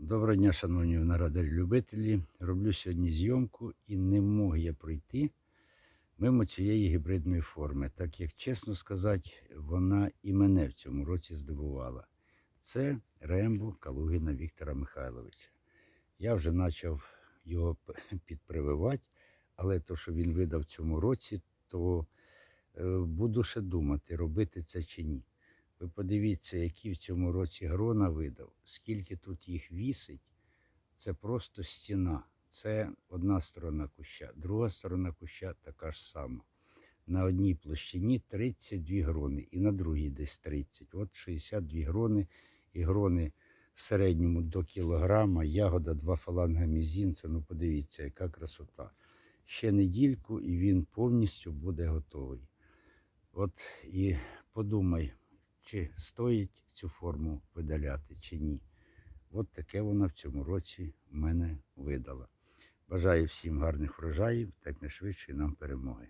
Доброго дня, шановні народарі любителі. Роблю сьогодні зйомку і не мог я пройти мимо цієї гібридної форми. Так як чесно сказати, вона і мене в цьому році здивувала. Це Рембо Калугіна Віктора Михайловича. Я вже почав його підпрививати, але то, що він видав в цьому році, то е, буду ще думати, робити це чи ні. Ви подивіться, які в цьому році грона видав, скільки тут їх вісить. Це просто стіна. Це одна сторона куща, друга сторона куща така ж сама. На одній площині 32 грони, і на другій десь 30. От 62 грони, і грони в середньому до кілограма, ягода, два фаланга мізінця. Ну подивіться, яка красота. Ще недільку, і він повністю буде готовий. От і подумай, чи стоїть цю форму видаляти, чи ні. От таке вона в цьому році в мене видала. Бажаю всім гарних врожаїв, та найшвидше нам перемоги.